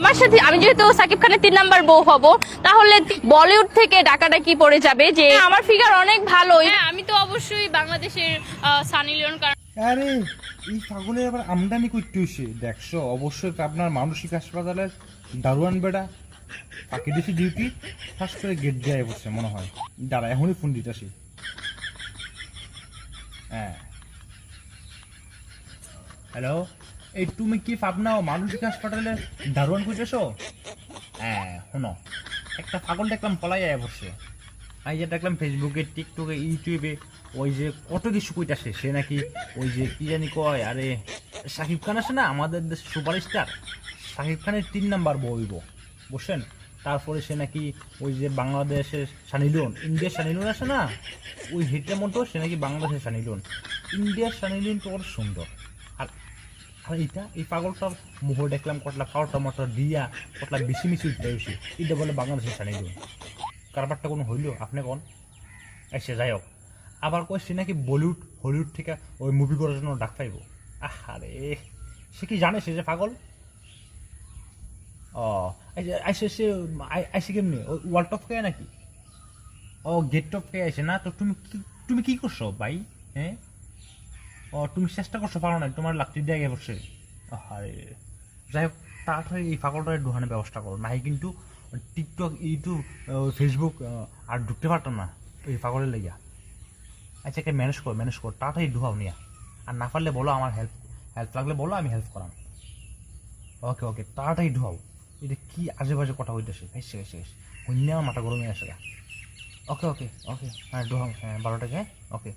আমার সাথে আমি যেহেতু সাকিব খানের তিন নাম্বার বউ হব তাহলে বলিউড থেকে ডাকাটা কি পড়ে যাবে যে আমার ফিগার অনেক ভালো। হ্যাঁ আমি তো অবশ্যই বাংলাদেশের সানি লিওন কারণ আরে এই পাগলের আবার আমদানি করতে হয়েছে দেখছ অবশ্যই আপনার মানসিক হাসপাতালের দারোয়ান বেড়া পাখি দিছি ডিউটি ফার্স্ট করে গেট দেয় বসে মনে হয়। দাঁড়া এখনই ফোন দিতেছি হ্যাঁ। হ্যালো এই তুমি কি পাবনা ও মানসিক হাসপাতালে দারোয়ান খুঁজেছো? হ্যাঁ শোনো, একটা পাগল দেখলাম পলাই যায় বসে। আমি যে দেখলাম ফেসবুকে, টিকটকে, ইউটিউবে, ওই যে কত কিছু কইতাছে, সে নাকি ওই যে কি জানি কয়, আরে, শাকিব খান আছে না, আমাদের দেশের সুপারস্টার? শাকিব খানের তিন নাম্বার বইব বুঝছেন? তারপরে সে নাকি ওই যে বাংলাদেশের সানিলুন ইন্ডিয়ার সানিলুন আছে না? ওই হিটের মতো সে নাকি বাংলাদেশের সানিলুন ইন্ডিয়ার সানিলুন তো ওর সুন্দর। আর এটা এই পাগলটার মুহ দেখলাম কতলা পাউডার মটর দিয়া কতলা বেশি মিশি উঠতে হয়েছে এটা বলে বাংলাদেশের সানিলুন কারবারটা কোনো হইল? আপনি কোন? এসে যাই হোক। আবার কইছে নাকি বলিউড, হলিউড থেকে ওই মুভি করার জন্য ডাক পাইব? আরে সে কি জানে সে যে পাগল? ও আইসে সে আইসে কেমনি? ওয়ার্ল্ড টপ খেয়ে নাকি? ও, গেট টপ খেয়ে আইসে না? তো তুমি তুমি কি করছ ভাই? হ্যাঁ? তুমি চেষ্টা করছ, পারো না তোমার লাকড়ি দিয়ে বসে। যাই হোক, তাড়াতাড়ি এই পাগলটা ঢোকানোর ব্যবস্থা করো নাই কিন্তু টিকটক, ইউটিউব ফেসবুক আর ঢুকতে পারতাম না এই পাগলের লেগিয়া। আচ্ছা একটা ম্যানেজ কর ম্যানেজ কর, তাড়াতাড়ি ঢুকাও নিয়া। আর না পারলে বলো আমার হেল্প হেল্প লাগলে বলো, আমি হেল্প করাম। ওকে ওকে, তাড়াতাড়ি ঢুকাও। এটা কি বাজে কথা হইতেছে এসে এসে হইলে আমার মাথা গরমে আসে ওকে ওকে ওকে হ্যাঁ ঢুকাও হ্যাঁ বারোটাকে ওকে।